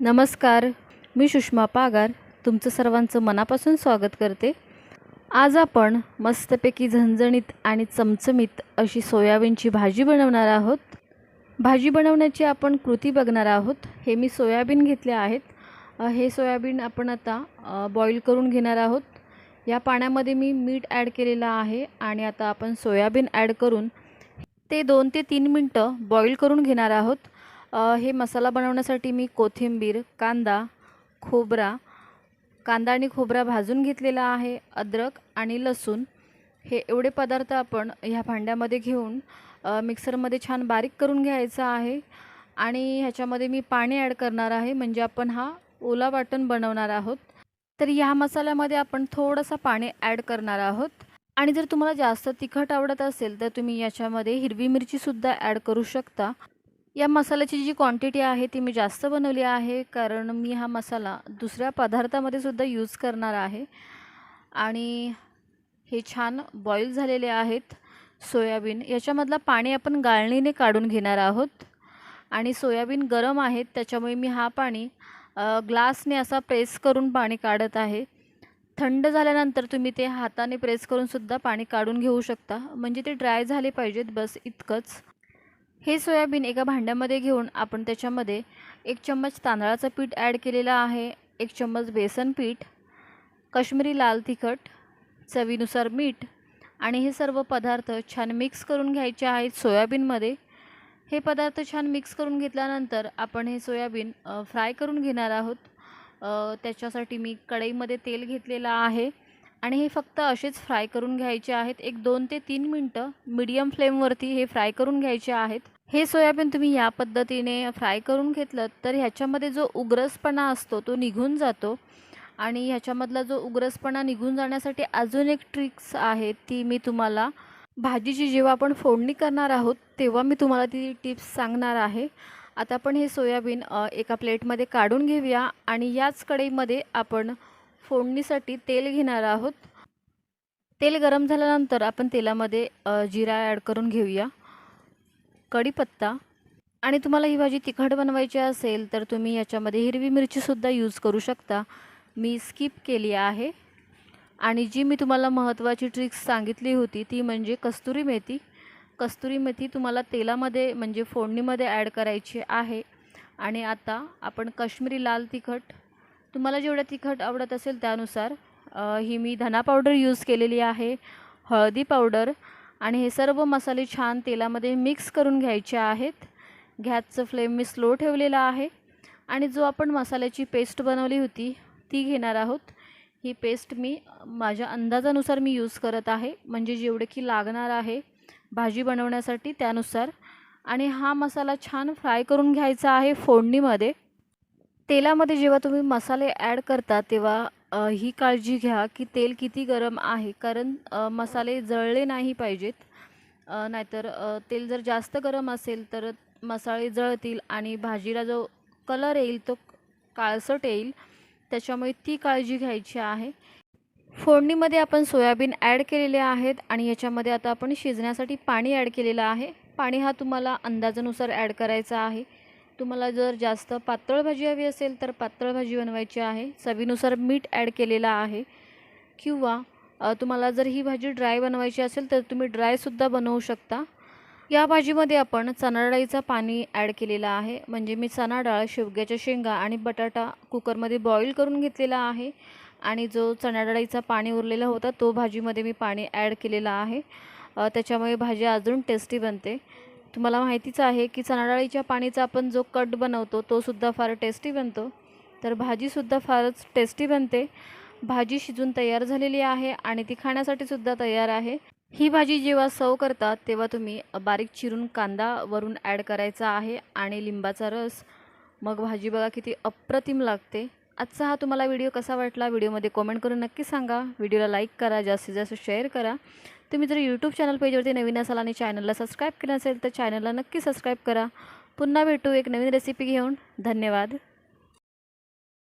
नमस्कार मी सुषमा पागार. तुमचं सर्वांचं मनापासून स्वागत करते. आज आपण मस्तपैकी झणझणीत आणि चमचमीत अशी सोयाबीनची भाजी बनवणार आहोत. भाजी बनवण्याची आपण कृती बघणार आहोत. हे मी सोयाबीन घेतले आहेत. हे सोयाबीन आपण आता बॉईल करून घेणार आहोत. या पाण्यामध्ये मी मीठ ॲड केलेलं आहे आणि आता आपण सोयाबीन ॲड करून ते दोन ते तीन मिनटं बॉईल करून घेणार आहोत. हे मसाला बनवण्यासाठी मी कोथिंबीर कांदा खोबरा कांदा आणि खोबरा भाजून घेतलेला आहे अद्रक आणि लसूण. हे एवढे पदार्थ आपण ह्या भांड्यामध्ये घेऊन मिक्सरमध्ये छान बारीक करून घ्यायचं आहे. आणि ह्याच्यामध्ये मी पाणी ॲड करणार आहे म्हणजे आपण हा ओला वाटण बनवणार आहोत. तर ह्या मसाल्यामध्ये आपण थोडंसं पाणी ॲड करणार आहोत. आणि जर तुम्हाला जास्त तिखट आवडत असेल तर तुम्ही याच्यामध्ये हिरवी मिरचीसुद्धा ॲड करू शकता. या मसाल्याची जी क्वांटिटी आहे ती मी जास्त बनवली आहे कारण मी हा मसाला दुसऱ्या पदार्थामध्ये सुद्धा यूज करणार आहे. आणि हे छान बॉईल झालेले आहेत सोयाबीन. याच्यामधला पाणी आपण गाळणीने काढून घेणार आहोत. आणि सोयाबीन गरम आहेत त्याच्यामुळे मी हा पाणी ग्लासने असा प्रेस करून पाणी काढत आहे. थंड झाल्यानंतर तुम्ही ते हाताने प्रेस करूनसुद्धा पाणी काढून घेऊ शकता. म्हणजे ते ड्राय झाले पाहिजेत बस इतकंच. हे सोयाबीन एका भांड्यामध्ये घेऊन आपण त्याच्यामध्ये एक चम्मच तांदळाचं पीठ ॲड केलेलं आहे एक चम्मच बेसन पीठ कश्मीरी लाल तिखट चवीनुसार मीठ आणि हे सर्व पदार्थ छान मिक्स करून घ्यायचे आहेत सोयाबीनमध्ये. हे पदार्थ छान मिक्स करून घेतल्यानंतर आपण हे सोयाबीन फ्राय करून घेणार आहोत. त्याच्यासाठी मी कढईमध्ये तेल घेतलेलं आहे आणि हे फक्त असेच फ्राय करून घ्यायचे आहेत. एक दोन ते तीन मिनटं मीडियम फ्लेमवरती हे फ्राय करून घ्यायचे आहेत. हे सोयाबीन तुम्ही या पद्धतीने फ्राय करून घेतलं तर ह्याच्यामध्ये जो उग्रसपणा असतो तो निघून जातो. आणि ह्याच्यामधला जो उग्रसपणा निघून जाण्यासाठी अजून एक ट्रिक्स आहे ती मी तुम्हाला भाजीची जेव्हा आपण फोडणी करणार आहोत तेव्हा मी तुम्हाला ती टिप्स सांगणार आहे. आता आपण हे सोयाबीन एका प्लेटमध्ये काढून घेऊया आणि याच कढईमध्ये आपण फोडणीसाठी तेल घेणार आहोत. तेल गरम झाल्यानंतर आपण तेलामध्ये जिरा ॲड करून घेऊया. कढीपत्ता आणि तुम्हाला ही भाजी तिखट बनवायची असेल तर तुम्ही याच्यामध्ये हिरवी मिरचीसुद्धा यूज करू शकता. मी स्किप केली आहे. आणि जी मी तुम्हाला महत्त्वाची ट्रिक्स सांगितली होती ती म्हणजे कस्तुरी मेथी. कस्तुरी मेथी तुम्हाला तेलामध्ये म्हणजे फोडणीमध्ये ॲड करायची आहे. आणि आता आपण काश्मीरी लाल तिखट. तुम्हाला जेवढं तिखट आवडत असेल त्यानुसार ही मी धना पावडर यूज केलेली आहे. हळदी पावडर आणि हे सर्व मसाले छान तेलामध्ये मिक्स करून घ्यायचे आहेत. गॅसचं फ्लेम मी स्लो ठेवलेला आहे. आणि जो आपण मसाल्याची पेस्ट बनवली होती ती घेणार आहोत. ही पेस्ट मी माझ्या अंदाजानुसार मी यूज करत आहे. म्हणजे जेवढे की लागणार आहे भाजी बनवण्यासाठी त्यानुसार. आणि हा मसाला छान फ्राय करून घ्यायचा आहे फोडणीमध्ये. तेलामध्ये जेव्हा तुम्ही मसाले ॲड करता तेव्हा ही काळजी घ्या की तेल किती गरम आहे. कारण मसाले जळले नाही पाहिजेत. नाहीतर तेल जर जास्त गरम असेल तर मसाले जळतील आणि भाजीला जो कलर येईल तो काळसट येईल. त्याच्यामुळे ती काळजी घ्यायची आहे. फोडणीमध्ये आपण सोयाबीन ॲड केलेले आहेत आणि याच्यामध्ये आता आपण शिजण्यासाठी पाणी ॲड केलेलं आहे. पाणी हा तुम्हाला अंदाजानुसार ॲड करायचा आहे. तुम्हाला जर जास्त पातळ भाजी हवी असेल तर पातळ भाजी बनवायची आहे. चवीनुसार मीठ ॲड केलेलं आहे. किंवा तुम्हाला जर ही भाजी ड्राय बनवायची असेल तर तुम्ही ड्रायसुद्धा बनवू शकता. या भाजीमध्ये आपण चणा डाळीचं पाणी ॲड केलेलं आहे. म्हणजे मी चणा डाळ शेवग्याच्या शेंगा आणि बटाटा कुकरमध्ये बॉईल करून घेतलेला आहे. आणि जो चणा डाळीचा पाणी उरलेला होता तो भाजीमध्ये मी पाणी ॲड केलेला आहे. त्याच्यामुळे भाजी अजून टेस्टी बनते. तुम्हाला माहितीच आहे की चणाडाळीच्या पाणीचा आपण जो कट बनवतो तो सुद्धा फार टेस्टी बनतो. तर भाजीसुद्धा फारच टेस्टी बनते. भाजी शिजून तयार झालेली आहे आणि ती खाण्यासाठी सुद्धा तयार आहे. ही भाजी जेव्हा सव करतात तेव्हा तुम्ही बारीक चिरून कांदा वरून ॲड करायचा आहे आणि लिंबाचा रस. मग भाजी बघा किती अप्रतिम लागते. आजचा हा तुम्हाला व्हिडिओ कसा वाटला व्हिडिओमध्ये कॉमेंट करून नक्की सांगा. व्हिडिओला लाईक करा जास्तीत जास्त शेअर करा. तुम्ही जर यूट्यूब चॅनल पेजवरती नवीन असाल आणि चॅनलला सबस्क्राईब केलं असेल तर चॅनलला नक्की सबस्क्राईब करा. पुन्हा भेटू एक नवीन रेसिपी घेऊन. धन्यवाद.